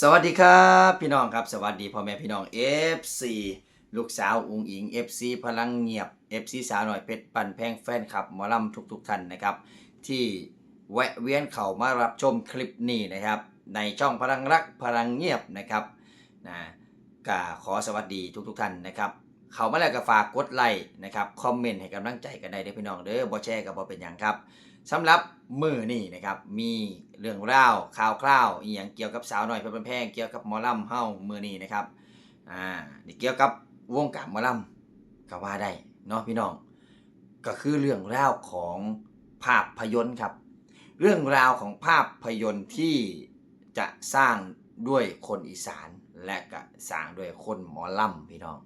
สวัสดีครับพี่น้องครับ สวัสดีพ่อแม่พี่น้อง FC ลูกสาวอุงอิง FC พลังเงียบ FC สาวหน่อยเพชรปันแพงแฟนคลับมอลัมทุกๆท่านนะครับ ที่แวะเวียนเข้ามารับชมคลิปนี้นะครับ ในช่องพลังรักพลังเงียบนะครับนะก็ขอสวัสดีทุกๆท่านนะครับ เขามาแล้วก็ฝากกดไลค์นะครับคอมเมนต์ให้กำลังใจกันได้เด้อพี่น้องเด้อบ่แชร์ก็บ่เป็นหยังครับสำหรับมือนี่นะครับมีเรื่องราวข่าวคราวอีหยังเกี่ยวกับสาวหน้อยเพชรบ้านแพงเกี่ยวกับหมอลำเฮามือนี่นะครับอ่านี่เกี่ยวกับวงการหมอลำก็ว่าได้เนาะพี่น้อง ก็คือเรื่องราวของภาพยนตร์ครับ เรื่องราวของภาพยนตร์ที่จะสร้างด้วยคนอีสานและก็สร้างด้วยคนหมอลำพี่น้อง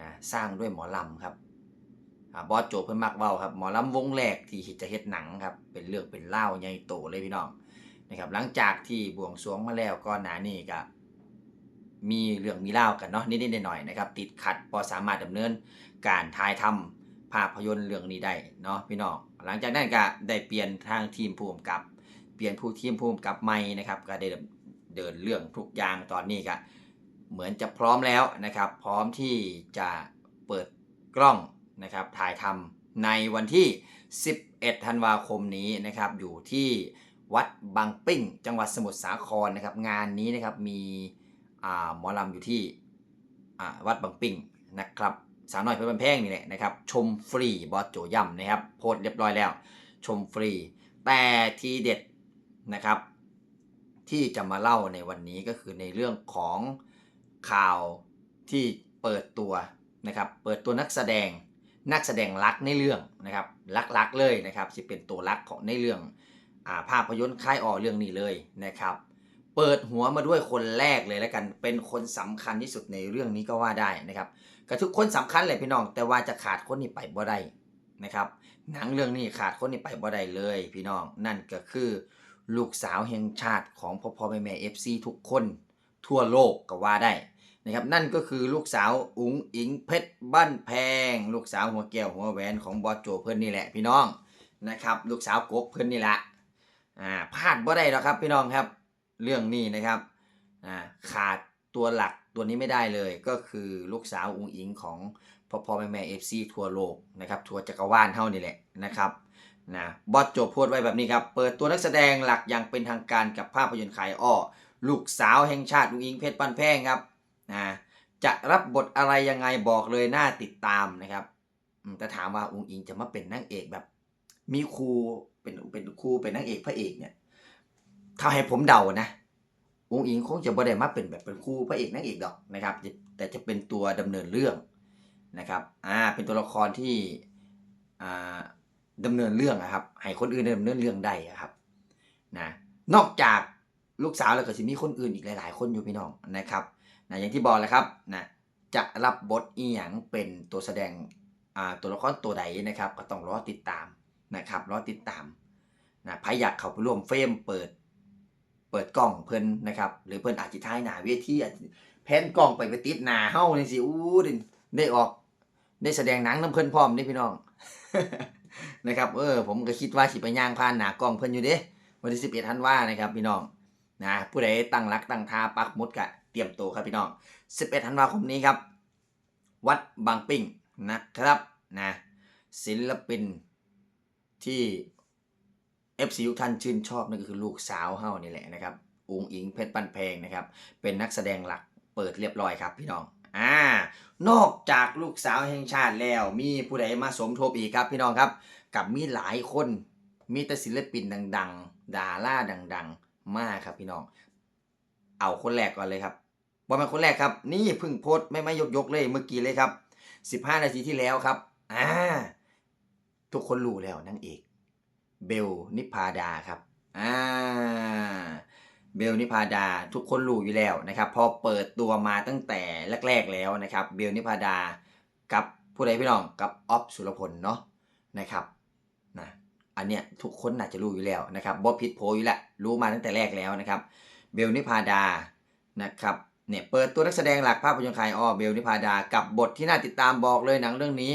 นะสร้างด้วยหมอลำครับบอสโจเพิ่นมักเว้าครับหมอลำวงแรกที่จะเฮ็ดหนังครับเป็นเรื่องเป็นเล่าใหญ่โตเลยพี่น้องนะครับหลังจากที่บวงสรวงมาแล้วก็หนานี่ก็มีเรื่องมีเล่ากันเนาะนิดๆหน่อยๆนะครับติดขัดพอสามารถดำเนินการถ่ายทำภาพยนตร์เรื่องนี้ได้เนาะพี่น้องหลังจากนั้นก็ได้เปลี่ยนทางทีมผู้กำกับ เปลี่ยนผู้ทีมผู้กำกับใหม่นะครับก็ได้เดินเรื่องทุกอย่างตอนนี้ก็ เหมือนจะพร้อมแล้วนะครับ พร้อมที่จะเปิดกล้องนะครับถ่ายทำในวันที่ 11 ธันวาคมนี้นะครับ อยู่ที่วัดบางปิ้ง จังหวัดสมุทรสาครนะครับ งานนี้นะครับมีหมอลำอยู่ที่วัดบางปิ้งนะครับสาวน้อยเพชรบันแพงนี่แหละนะครับ ชมฟรีบอสโจย่ำนะครับ โพสเรียบร้อยแล้ว ชมฟรี แต่ทีเด็ดนะครับ ที่จะมาเล่าในวันนี้ก็คือในเรื่องของ ข่าวที่เปิดตัวนะครับ เปิดตัวนักแสดงนักแสดงรักในเรื่องนะครับรักๆเลยนะครับจะเป็นตัวรักของในเรื่องอาภาพยนตร์ค่ายอ่อเรื่องนี้เลยนะครับ เปิดหัวมาด้วยคนแรกเลยแล้วกันเป็นคนสำคัญที่สุดในเรื่องนี้ก็ว่าได้นะครับก็ทุกคนสำคัญเลยพี่น้อง แต่ว่าจะขาดคนนี้ไปบ่ได้นะครับ หนังเรื่องนี้ขาดคนนี้ไปบ่ได้เลย พี่น้องนั่นก็คือ ลูกสาวแห่งชาติของพ่อพ่อแม่แม่เอฟซีทุกคนทั่วโลกก็ว่าได้ นะครับนั่นก็คือลูกสาวอุ๋งอิงเพชรบ้านแพง ลูกสาวหัวแก้วหัวแหวนของบอสโจเพื่อนนี่แหละพี่น้องนะครับลูกสาวกกเพื่อนนี่แหละอ่าพลาดบ่ได้หรอกครับพี่น้องครับเรื่องนี้นะครับอ่าขาดตัวหลักตัวนี้ไม่ได้เลยก็คือลูกสาวอุงอิงของพ่อพ่อแม่แม่เอฟซีทัวโลกนะครับทัวจักรวาลเท่านี่แหละนะครับนะบอสโจพูดไว้แบบนี้ครับเปิดตัวนักแสดงหลักอย่างเป็นทางการกับภาพยนตร์ขายอ้อลูกสาวแห่งชาติอุงอิงเพชรปันแพงครับ นะจะรับบทอะไรยังไงบอกเลยน่าติดตามนะครับแต่ถามว่าอุงอิงจะมาเป็นนางเอกแบบ มีครูเป็นเป็นครูเป็นนางเอกพระเอกเนี่ยถ้าให้ผมเดานะองค์อิงคงจะบ่ได้มาเป็นแบบเป็นครูพระเอกนางเอกดอกนะครับ แต่จะเป็นตัวดำเนินเรื่องนะครับอ่าเป็นตัวละครที่อ่าดำเนินเรื่องนะครับ ให้คนอื่นดำเนินเรื่องได้อะครับนะนอกจากลูกสาวแล้วก็จะมีคนอื่นอีกหลาย ๆ คนอยู่พี่น้องนะครับ นะอย่างที่บอกแหล้วครับนะจะรับบทอีหยังเป็นตัวแสดงอ่าตัวละครตัวใดนะครับ ก็ต้องรอติดตามนะครับรอติดตามนะใครอยากเข้าไปร่วมเฟรมเปิด เปิดกล้องเพิ่นนะครับ หรือเพิ่นอาจจะถ่ายหนาเวทีแพนกล้องไปไปติดหนาเฮ้านี่สิอู้ได้ได้ออกได้แสดงหนังนํเพิ่นพร้อมเด้พี่น้องนะครับเออผมก็คิดว่าสิไปย่างผ่านหน้ากล้องเพิ่นอยู่เด้วันที่11ธันวานะครับพี่น้องนะผู้ใดตั้งรักตั้งท่าปักมุดก็ เตรียมตัวครับพี่น้อง 11 ธันวาคมนี้ครับ วัดบางปิ้งนะครับนะศิลปินที่ FC ทุกท่านชื่นชอบนั่นก็คือลูกสาวเฮานี่แหละนะครับอุงอิงเพชรปันแพงนะครับ เป็นนักแสดงหลักเปิดเรียบร้อยครับพี่น้องอ่านอกจากลูกสาวแห่งชาติแล้ว มีผู้ใดมาสมทบอีกครับพี่น้องครับ กับมีหลายคนมีแต่ศิลปินดัง ๆ ดาราดัง ๆ มากครับพี่น้อง เอาคนแรกก่อนเลยครับ บอลเป็นคนแรกครับ นี่พึ่งโพสไม่ไม่ยกยกเลยเมื่อกี้เลยครับ 15 นาทีที่แล้วครับอ่าทุกคนรู้แล้วนางเอก เบลนิพาดาครับอ่าเบลนิพาดาทุกคนรู้อยู่แล้วนะครับ พอเปิดตัวมาตั้งแต่แรก ๆแล้วนะครับ เบลนิพาดากับผู้ใดพี่น้องกับออฟสุรพลเนาะนะครับนะอันเนี้ยทุกคนน่าจะรู้อยู่แล้วนะครับบอผิดโพอยู่แล้วรู้มาตั้งแต่แรกแล้วนะครับ เบลนิพาดานะครับ เนี่ยเปิดตัวนักแสดงหลักภาพยนตร์ขายอ้อเบลนิพาดา กับบทที่น่าติดตามบอกเลยหนังเรื่องนี้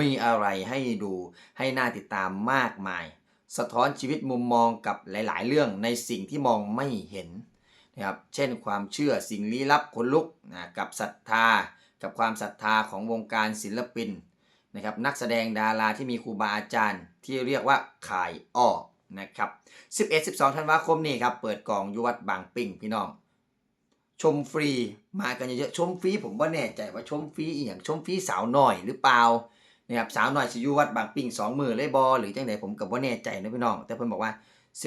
มีอะไรให้ดูให้น่าติดตามมากมาย สะท้อนชีวิตมุมมองกับหลาย ๆ เรื่องในสิ่งที่มองไม่เห็นนะครับเช่นความเชื่อสิ่งลี้ลับขนลุกนะกับศรัทธา กับความศรัทธาของวงการศิลปินนะครับนักแสดงดาราที่มีครูบาอาจารย์ที่เรียกว่าขายอ้อนะครับ11-12 ธันวาคมนี้ครับเปิดกล่องยุวัดบางปิ่งพี่น้อง ชมฟรีมากันเยอะๆชมฟรีผมว่าแน่ใจว่าชมฟรีอหย่างชมฟรีสาวหน่อยหรือเปล่านะครับสาวหน่อยสิยุวัดบางปิ่งสองมือเลยบอหรือจังไหนผมกับว่าแน่ใจนะพี่น้อง แต่เพิ่นบอกว่า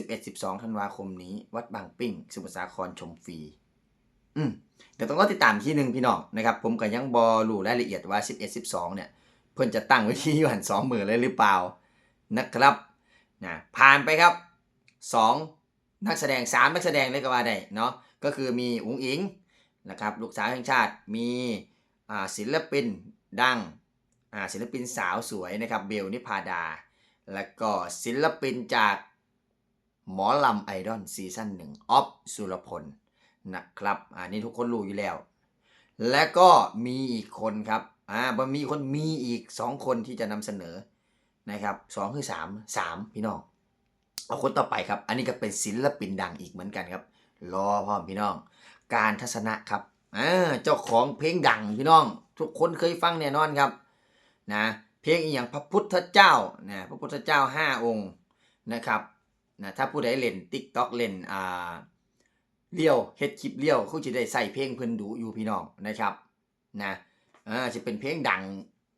11-12ธันวาคมนี้ วัดบางปิ่งสมุทรสาครชมฟรีอืมเดี๋ยวต้องรอติดตามที่หนึ่งพี่น้องนะครับผมก็ยังบอรู้รายละเอียดว่า 11-12 เนี่ย เพิ่นจะตั้งไว้ที่ยูหันสองมือเลยหรือเปล่านะครับนะผ่านไปครับสองนักแสดงสามนักแสดงเลยก็ว่าได้เนาะ ก็คือมีอุ๋งอิงนะครับลูกสาวแห่งชาติมีศิลปินดังศิลปินสาวสวยนะครับเบลนิพาดา แล้วก็ศิลปินจากหมอลำไอดอลซีซั่นหนึ่งออฟสุรพลนะครับอันนี้ทุกคนรู้อยู่แล้ว และก็มีอีกคนครับอ่ามีคนมีอีกสองคนที่จะนำเสนอนะครับสองคือสามสามพี่น้องเอาคนต่อไปครับ อันนี้ก็เป็นศิลปินดังอีกเหมือนกันครับ รอพ่อพี่น้อง การทัศนะครับอ่าเจ้าของเพลงดังพี่น้อง ทุกคนเคยฟังแน่นอนครับนะเพลงอีอย่างพระพุทธเจ้านะพระพุทธเจ้าห้าองค์นะครับนะถ้าผู้ใดเล่นติ๊กต็อกเล่นอ่าเลี้ยวเฮ็ดคลิปเลี้ยวเขาจะได้ใส่เพลงเพิ่นดูอยู่พี่น้องนะครับนะอ่าจะเป็นเพลงดัง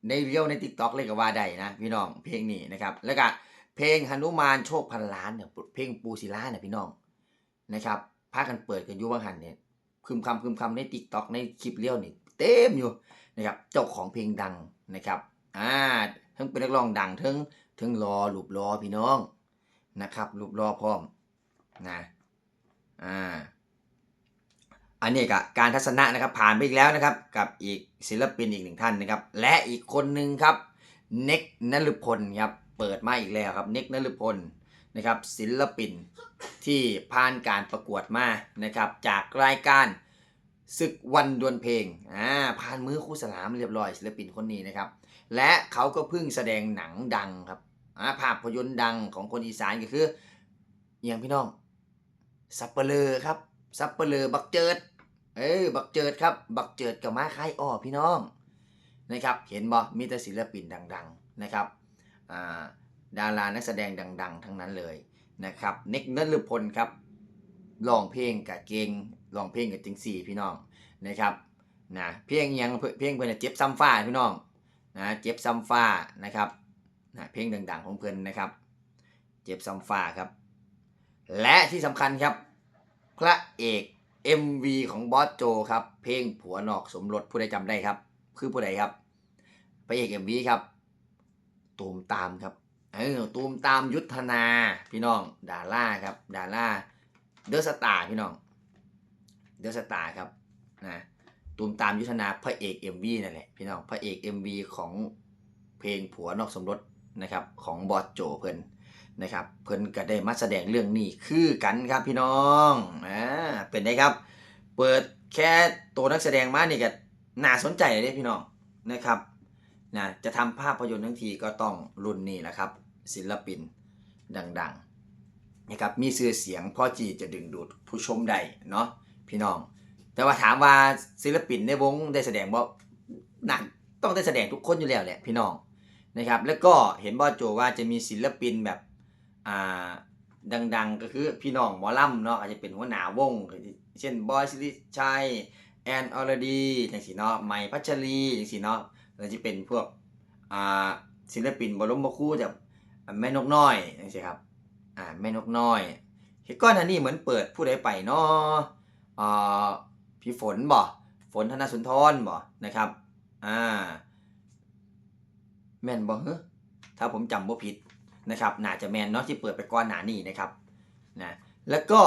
ในเลี้ยวใน TikTok เลยก็ว่าได้นะพี่น้องเพลงนี้นะครับ แล้วก็เพลงหนุมานโชคพันล้านเนี่ยเพลงปูศิลาเนี่ยพี่น้องนะครับ พากันเปิดกันอยู่บางหันเนี่ยพึมคำพึมคำใน TikTok ในคลิปเลี้ยวนี่เต็มอยู่นะครับเจ้าของเพลงดังนะครับอ่าทั้งเป็นนักร้องดังทั้งทั้งรอรูปรอพี่น้องนะครับรูปรอพร้อมนะอ่าอันนี้ก็การทัศนะนะครับผ่านไปอีกแล้วนะครับ กับอีกศิลปินอีกหนึ่งท่านนะครับ และอีกคนหนึ่งครับเน็กนฤพลครับเปิดมาอีกแล้วครับเน็กนฤพล นะครับศิลปินที่ผ่านการประกวดมานะครับจากรายการศึกวันดวลเพลงอ่าผ่านมือครูสลามเรียบร้อยศิลปินคนนี้นะครับ และเขาก็เพิ่งแสดงหนังดังครับอ่าภาพยนตร์ดังของคนอีสานก็คืออย่างพี่น้องสับเปลือครับสับเปลือบักเจิดเอ้ยบักเจิดครับ บักเจิดกับมาคายอ้อพี่น้องนะครับ เห็นบ่มีแต่ศิลปินดัง ๆนะครับอ่า ดารานักแสดงดัง ๆ ทั้งนั้นเลยนะครับเน็กนฤพลครับร้องเพลงกับเก่งร้องเพลงกับจิงสี่พี่น้องนะครับนะเพลงยังเพลงเพื่อนเจ็บซ้ำฟ้าพี่น้องนะเจ็บซ้ำฟ้านะครับนะเพลงดังๆของเพื่อนนะครับ เจ็บซ้ำฟ้าครับ และที่สำคัญครับ พระเอก MV ของบอสโจครับ เพลงผัวนอกสมรสผู้ใดจำได้ครับ คือผู้ใดครับ พระเอก MV ครับตูมตามครับ เออตูมตามยุทธนาพี่น้องดาร่าครับดาร่าเดอะสตาร์พี่น้องเดอะสตาร์ครับนะตูมตามยุทธนาพระเอก MV นั่นแหละพี่น้องพระเอก MV ของเพลงผัวนอกสมรสนะครับของบอสโจเพิ่นนะครับเพิ่นก็ได้มาแสดงเรื่องนี้คือกันครับพี่น้องอ่าเป็นไงครับ เปิดแค่ตัวนักแสดงมานี่ก็น่าสนใจเลยพี่น้องนะครับนะจะทำภาพยนตร์ทั้งทีก็ต้องรุ่นนี้แหละครับ ศิลปินดังๆนะครับมีชื่อเสียงพ่อจีจะดึงดูดผู้ชมได้เนาะพี่น้อง แต่ว่าถามว่าศิลปินในวงได้แสดงบ่นั่นต้องได้แสดงทุกคนอยู่แล้วแหละพี่น้องนะครับแล้วก็เห็นบอโจว่าจะมีศิลปินแบบอ่าดัง ๆ ก็คือพี่น้องหมอลำเนาะอาจจะเป็นหัวหน้าวง เช่นบอยสิริชัยแอนออรดีอย่างสีเนาะใหม่พัชรีอย่างสีเนาะแล้วจะเป็นพวกอ่าศิลปินบรมครูแบบ แม่นกน้อยอย่างสีครับอ่าแม่นกน้อยเห็นก้อนอันนี้เหมือนเปิดผู้ใดไปเนาะอ่าพี่ฝนบ่ฝนธนสุนทรบ่นะครับอ่าแม่นบ่เฮ้ถ้าผมจำบ่ผิดนะครับน่าจะแมนเนาะที่เปิดไปก่อนหนานี้นะครับนะแล้วก็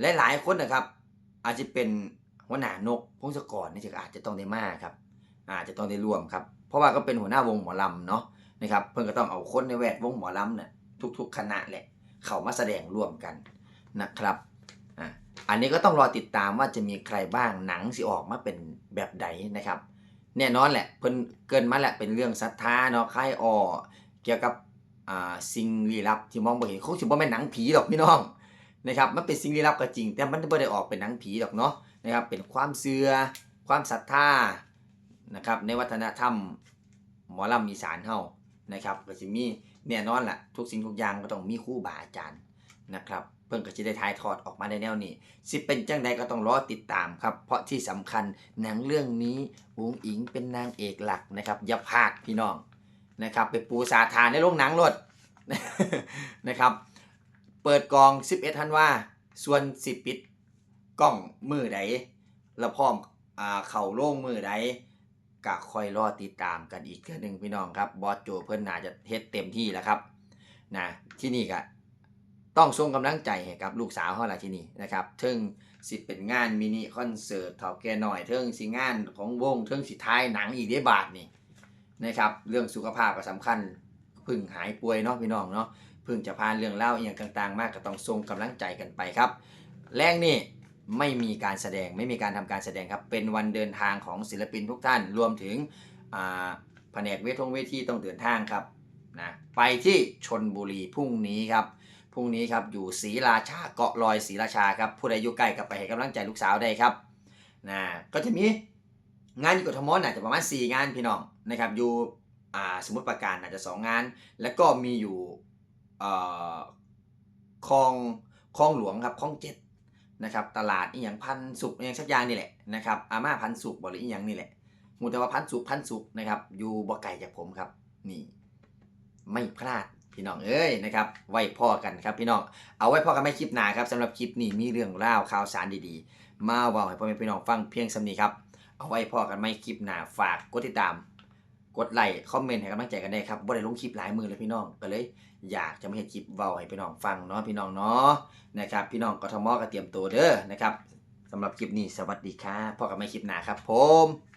หลายๆคนนะครับ อาจจะเป็นหัวหน้านกพงศกรนี่จะอาจจะต้องได้มากครับ อาจจะต้องได้ร่วมครับ เพราะว่าก็เป็นหัวหน้าวงหมอลำเนาะ นะครับเพิ่นก็ต้องเอาคนในแวดวงหมอลำเนี่ยทุก ๆ คณะแหละเข้ามาแสดงร่วมกันนะครับอ่าอันนี้ก็ต้องรอติดตามว่าจะมีใครบ้างหนังสิออกมาเป็นแบบใดนะครับแน่นอนแหละเพิ่นเกินมาแหละเป็นเรื่องศรัทธาเนาะค่ายอ้อเกี่ยวกับอ่าสิ่งลี้ลับที่มองบ่เห็นคงสิบ่แม่นหนังผีหรอกพี่น้องนะครับมันเป็นสิ่งลี้ลับก็จริง แต่มันไม่ได้ออกเป็นหนังผีหรอกเนาะนะครับเป็นความเชื่อความศรัทธานะครับในวัฒนธรรมหมอลำอีสานเฮา นะครับก็จะมีแน่นอนล่ะ ทุกสิ่งทุกอย่างก็ต้องมีครูบาอาจารย์นะครับ เพิ่นก็จะได้ถ่ายทอดออกมาในแนวนี้ สิเป็นจังใดก็ต้องรอติดตามครับ เพราะที่สำคัญหนังเรื่องนี้อุงอิงเป็นนางเอกหลักนะครับอย่าพลาดพี่น้องนะครับ ไปปูสาธานในโรงหนังรถนะครับ เปิดกอง 11 ธันวาส่วนสิปิดกล้องมือใดแล้วพร้อมอาเข่าโล่งมือใด ก็คอยรอติดตามกันอีกเทื่อหนึงพี่น้องครับบอสโจเพิ่อนน่าจะเฮ็ดเต็มที่แล้วครับนะที่นี่ก็ต้องส่งกำลังใจให้กับลูกสาวเขาละที่นี่นะครับเทิงสิเป็นงานมินิคอนเสิร์ตเถาแก่หน่อยเทิงสิงานของวงเทิงสิท้ายหนังอีกได้บาทนี่นะครับเรื่องสุขภาพก็สำคัญพึ่งหายป่วยเนาะพี่น้องเนาะพึ่งจะผ่านเรื่องเล่าอย่างต่าง ๆ มากก็ต้องส่งกำลังใจกันไปครับ แรงนี่ ไม่มีการแสดงไม่มีการทำการแสดงครับ เป็นวันเดินทางของศิลปินทุกท่าน รวมถึงแผนกเวททงเวทีต้องเดินทางครับนะไปที่ชนบุรีพรุ่งนี้ครับพรุ่งนี้ครับอยู่ศรีราชาเกาะลอยศรีราชาครับผู้ใดอยู่ใกล้กับไปให้กำลังใจลูกสาวได้ครับนะก็จะมีงานอยู่กทมน่าจะประมาณ 4 งานพี่น้องนะครับอยู่สมมติประการอาจจะ 2 งาน แล้วก็มีอยู่คลองคลองหลวงครับคลองเจ็ด นะครับตลาดอีหยังพันสุกอหยังสักอย่างนี่แหละนะครับอาม่าพันสุกบริอีหยังนี่แหละมูแต่ว่าพันสุกพันสุกนะครับอยู่บ่ไกลจากผมครับนี่ไม่พลาดพี่น้องเอ้ยนะครับไว้พ่อกันครับพี่น้องเอาไว้พ่อกันไม่คลิปหนาครับสำหรับคลิปนี้มีเรื่องเล่าข่าวสารดีๆ มาเว่าให้พ่อแม่พี่น้องฟังเพียงสำนีครับเอาไว้พ่อกันไม่คลิปหนาฝากกดติดตาม กดไลค์คอมเมนต์ให้กำลังใจกันได้ครับบ่ได้ลงคลิปหลายมือเลยพี่น้องก็เลย อยากจะมาเห็นคลิปเว้าให้พี่น้องฟังเนาะพี่น้องเนาะนะครับ พี่น้องกทมก็เตรียมตัวเด้อนะครับสำหรับคลิปนี้สวัสดีครับพ่อกันไม่คลิปหนาครับผม